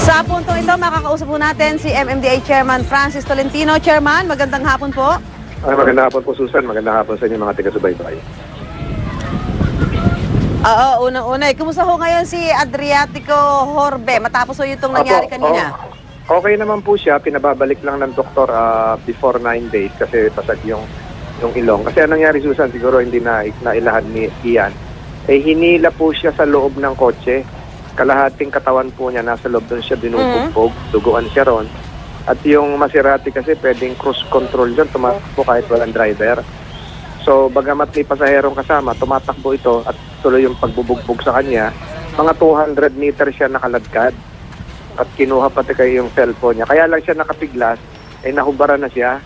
Sa puntong ito, makakausap po natin si MMDA Chairman Francis Tolentino. Chairman, magandang hapon po. Ay, magandang hapon po, Susan. Magandang hapon sa inyo mga taga-subaybay. Oo, unang-una. eh. Kumusta ho ngayon si Adriatico Horbe? Matapos ho itong nangyari Opo, kanina. oh, okay naman po siya. Pinababalik lang ng doktor ah, before 9 days kasi pasag yung yung ilong. Kasi anong nangyari, Susan, siguro hindi na nailahad ni Ian. Eh, hinila po siya sa loob ng kotse. Kalahating katawan po niya, nasa loob doon siya binubugbog. Duguan siya ron. At yung Maserati kasi pwedeng cruise control dyan, tumatakbo kahit walang driver. So, bagamat may pasaherong kasama, tumatakbo ito at tuloy yung pagbubugbog sa kanya. Mga 200 meters siya nakaladkad at kinuha pati kayo yung cellphone niya. Kaya lang siya nakapiglas, ay nahubaran na siya.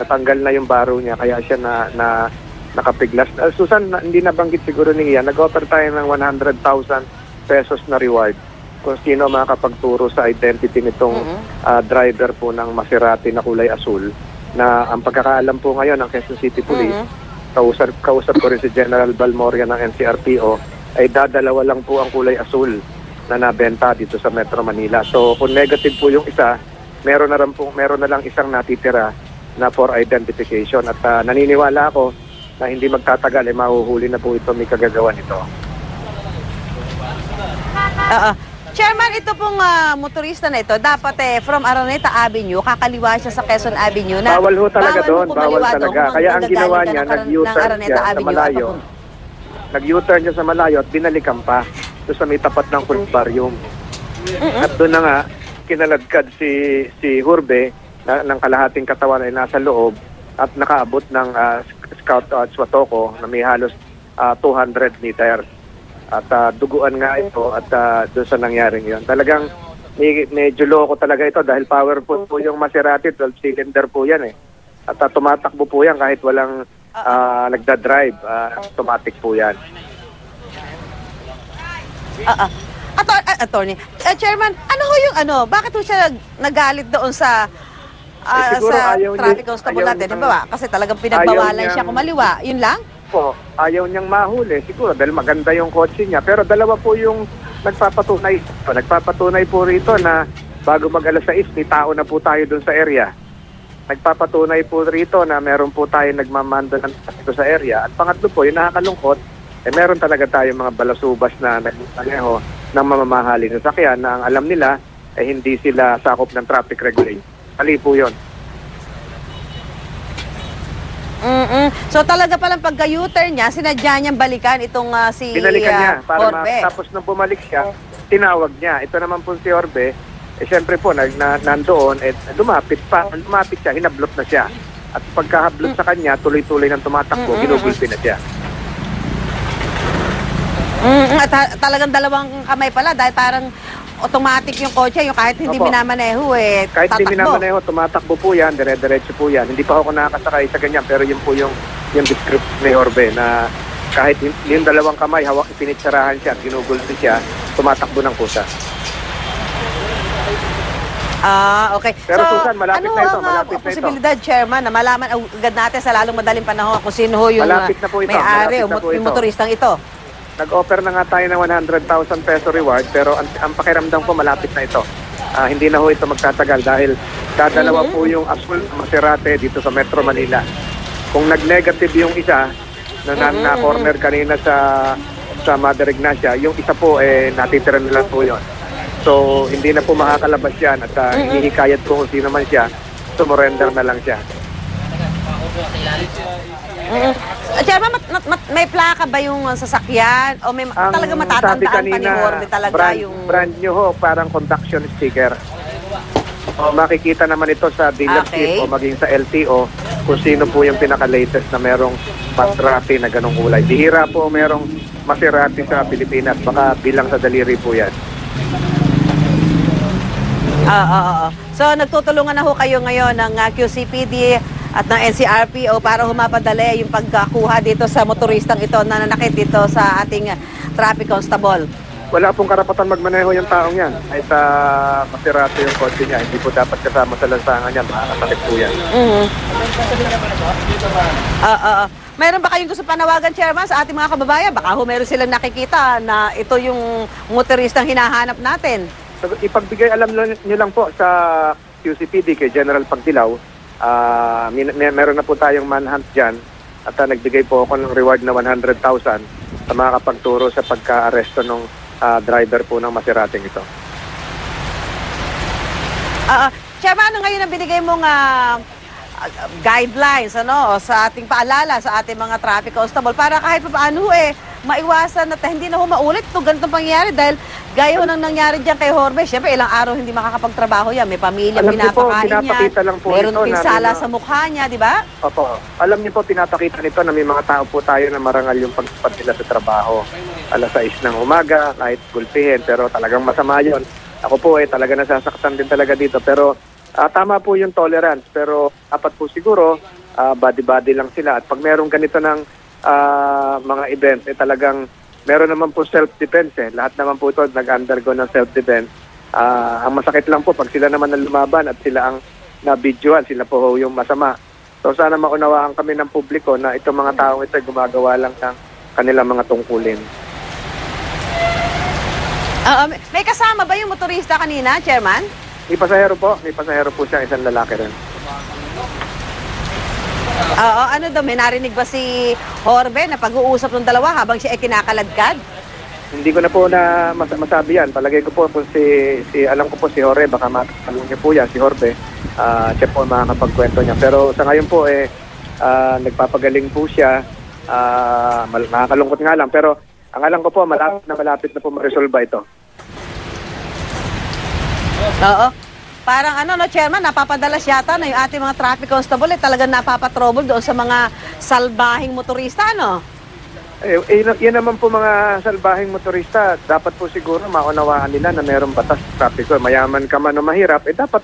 Natanggal na yung baro niya, kaya siya na, na nakapiglas. Uh, Susan, na, hindi nabanggit siguro ni Ian, nag-offer tayo ng 100,000 pesos na reward kung sino makakapagturo sa identity nitong Mhm. ah, driver po ng Maserati na kulay asul na ang pagkakaalam po ngayon ng Quezon City Police Mhm. kausap, kausap ko rin si General Balmoria ng NCRPO, ay dadalawa lang po ang kulay asul na nabenta dito sa Metro Manila. So kung negative po yung isa, meron na, rin po, meron na lang isang natitira na for identification. At ah, naniniwala ako na hindi magtatagal, ay mahuhuli na po ito may kagagawa nito. Oo. Chairman, ito pong ah, motorista na ito, dapat eh, from Araneta Avenue, kakaliwa siya sa Quezon Avenue. Na, Bawal ho talaga bawal doon, bawal kumaliwa talaga. kung Kaya ang ginawa ka niya, ng Aran- nag-U-turn Araneta siya sa Avenue at malayo. papun- Nag-U-turn siya sa malayo at binalikan pa doon sa may tapat ng Fulbarium. Mm-mm. At doon na nga, kinaladkad si, si Hurbe na, ng kalahating katawan ay nasa loob at nakaabot ng ah, scout at swatoko na may halos ah, 200 meters. At ah, duguan nga ito at ah, doon sa nangyaring yon. Talagang medyo loko talaga ito dahil powerful po yung Maserati, 12 cylinder po yan eh. At ah, tumatakbo po yan kahit walang ah, nagda-drive, ah, automatic po yan. Ah. Ator- ah, attorney, Eh, Chairman, ano ho yung ano, bakit ho siya nag- nagalit doon sa ah, Eh, sa traffic constable natin, di niyang- ba? Kasi talagang pinagbawalan siya kumaliwa. Yun lang? Po, ayaw niyang mahuli. Siguro dahil maganda yung kotse niya. Pero dalawa po yung nagpapatunay. Nagpapatunay po rito na bago mag alas 6, may tao na po tayo dun sa area. Nagpapatunay po rito na meron po tayo nagmamando ng traffic sa area. At pangatlo po, yung nakakalungkot, eh meron talaga tayo mga balasubas na nagpapaneho ng mamamahali ng sakyan na ang alam nila eh hindi sila sakop ng traffic regulation. Mali po yun. Mm So talaga palang pagka-U-turn niya, sinadya niyang balikan itong ah, si Binalikan niya ah, para Orbe. tapos nung bumalik siya, tinawag niya. Ito naman po si Orbe, eh syempre po nag na, nandoon eh lumapit pa, lumapit siya, hinablot na siya. At pagkahablot sa kanya, tuloy-tuloy nang tumatakbo, Mm-mm. ginugulpi na siya. Mm, at ta- talagang dalawang kamay pala dahil parang automatic yung kotse, yung kahit hindi Opo. minamaneho eh, Kahit hindi tatakbo. minamaneho, tumatakbo po yan, dire-diretso po yan. Hindi pa ako nakakasakay sa ganyan, pero yun po yung, yung description ni Orbe na kahit yung, yung dalawang kamay, hawak, pinitsarahan siya, ginugulpi siya, tumatakbo ng kusa. Ah, okay. Pero so, Susan, malapit ano na ito, ang, ah, malapit na ito. posibilidad, Chairman, na malaman agad natin sa lalong madaling panahon kung sino ho yung Malapit ah, na po ito, may-ari malapit o na mot- po yung ito. motoristang ito. Nag-offer na nga tayo ng 100,000 peso reward pero ang, ang pakiramdam ko malapit na ito. Ah, hindi na ho ito magtatagal dahil dadalawa Mhm. po yung Azul Maserati dito sa Metro Manila. Kung nag-negative yung isa na, Mhm, na corner kanina sa sa Mother Ignacia, yung isa po eh natitira nila po yon. So hindi na po makakalabas yan at ah, Mhm. hinihikayat ko kung sino man siya, sumurrender na lang siya. Mm. Ah, Chairman, mat- mat- may plaka ba yung uh, sasakyan? O may Ang talaga matatandaan pa ni kanina, Horbe talaga brand, yung... brand new ho, parang conduction sticker. O, makikita naman ito sa dealership Okay. o maging sa LTO kung sino po yung pinaka-latest na merong Maserati na ganong kulay. Bihira po merong Maserati sa Pilipinas. Baka bilang sa daliri po yan. Ah, ah, ah, ah. So, nagtutulungan na ho kayo ngayon ng ah, QCPD at ng NCRPO para humapadali yung pagkakuha dito sa motoristang ito na nanakit dito sa ating traffic constable. Wala pong karapatan magmaneho yung taong yan. Ay sa Maserati yung kotse niya. Hindi po dapat kasama sa lansangan yan. Makakasakit po yan. Mhm. Ah, ah, ah. Mayroon ba kayong gusto panawagan, Chairman, sa ating mga kababayan? Baka ho meron silang nakikita na ito yung motoristang hinahanap natin. Ipagbigay alam nyo lang po sa QCPD kay General Pagdilaw, min- may, meron na po tayong manhunt dyan at ah, nagbigay po ako ng reward na 100,000 sa mga kapagturo sa pagka-aresto ng ah, driver po ng Maserating ito. Ah, Chairman, ano ngayon ang binigay mong ah, guidelines ano, sa ating paalala sa ating mga traffic constable para kahit pa paano eh, maiwasan at hindi na ho maulit itong ganitong pangyayari dahil gaya ho nang nangyari dyan kay Jorge, syempre ilang araw hindi makakapagtrabaho yan, may pamilya, Alam niyo po, pinapakain niya, lang po meron ito din na sala may mga- sa mukha niya, di ba? Opo. Alam niyo po, pinapakita nito na may mga tao po tayo na marangal yung pagtupad nila sa trabaho. Alas 6 ng umaga, kahit gulpihin, pero talagang masama yon. Ako po eh, talaga nasasaktan din talaga dito. Pero ah, tama po yung tolerance. Pero dapat po siguro, ah, body-body lang sila. At pag meron ganito ng ah, mga event, eh talagang meron naman po self-defense eh. Lahat naman po ito nag-undergo ng self-defense. Ah, ang masakit lang po pag sila naman ang lumaban at sila ang na-videoan, sila po yung masama. So sana maunawaan kami ng publiko na itong mga taong ito gumagawa lang ng kanilang mga tungkulin. Ah, may kasama ba yung motorista kanina, Chairman? May pasahero po, may pasahero po siya, isang lalaki rin. Oo, ano daw, may narinig ba si Jorge na pag-uusap ng dalawa habang siya ay kinakaladkad? Hindi ko na po na mas masabi yan. Palagay ko po kung si, si alam ko po si Jorge, baka matanong niya po yan, si Jorge. Ah, siya po ang makakapagkwento niya. Pero sa ngayon po eh, ah, nagpapagaling po siya. Mal- nakakalungkot nga lang. Pero ang alam ko po, malapit na malapit na po ma-resolve ito. Oo. Parang ano no, Chairman, napapadalas yata na yung ating mga traffic constable eh, talagang napapatrouble doon sa mga salbahing motorista, no? Eh, eh, yun- yun naman po mga salbahing motorista, dapat po siguro maunawaan nila na mayroong batas trapiko. Mayaman ka man o mahirap, eh dapat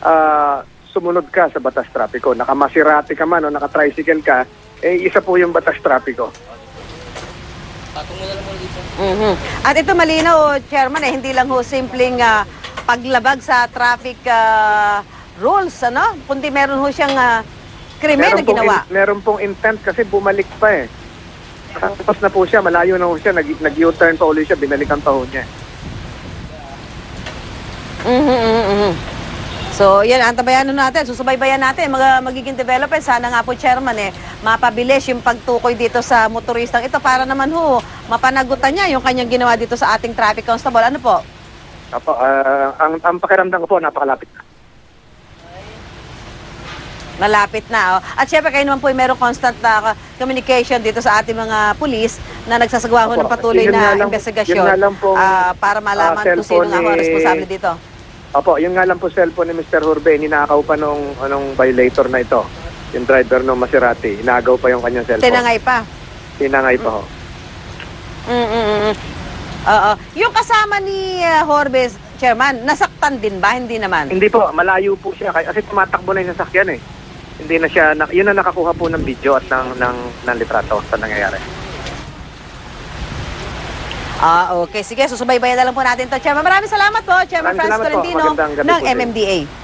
ah, sumunod ka sa batas trapiko. Nakamasirati ka man o nakatricycle ka, eh isa po yung batas trapiko. Mhm. At ito malinaw, Chairman, eh, hindi lang ho simpleng ah, paglabag sa traffic ah, rules, ano? Kundi meron ho siyang ah, krimen na ginawa. in- meron pong intent kasi bumalik pa eh. Tapos na po siya, malayo na po siya, nag, nag-U-turn pa ulit siya, binalikan pa ho niya. Mhm, mhm, mhm. So, yan, antabayan nun natin, susubaybayan natin, mga magiging development. Sana nga po, Chairman, eh, mapabilis yung pagtukoy dito sa motoristang ito para naman ho, mapanagutan niya yung kanyang ginawa dito sa ating traffic constable. Ano po? Apo, ah, ang, ang pakiramdam ko po, napakalapit na. Malapit na. Oh. At syempre, kayo naman po ay merong constant na communication dito sa ating mga pulis na nagsasagawa ho Opo. ng patuloy Yun nga na lang- investigasyon yun nga lang ah, para malaman ah, kung sino nga ho ang cellphone ni- responsable dito. Opo, yung nga lang po cellphone ni Mr. Hurbe, ninakaw pa nung anong violator na ito. Yung driver ng Maserati, inagaw pa yung kanyang cellphone. Tinangay pa. Tinangay pa ho. Mm, mm, mm, mm. Oo. Yung kasama ni uh, Horbes, Chairman, nasaktan din ba? Hindi naman. Hindi po, malayo po siya kasi tumatakbo na yung sasakyan eh. Hindi na siya, na, yun ang nakakuha po ng video at ng, ng, ng litrato sa nangyayari. Ah, okay. Sige, susubaybayan na lang po natin to. Chairman, maraming salamat po, Chairman Maraming salamat po. Tolentino Magandang gabi ng po sa inyo. MMDA.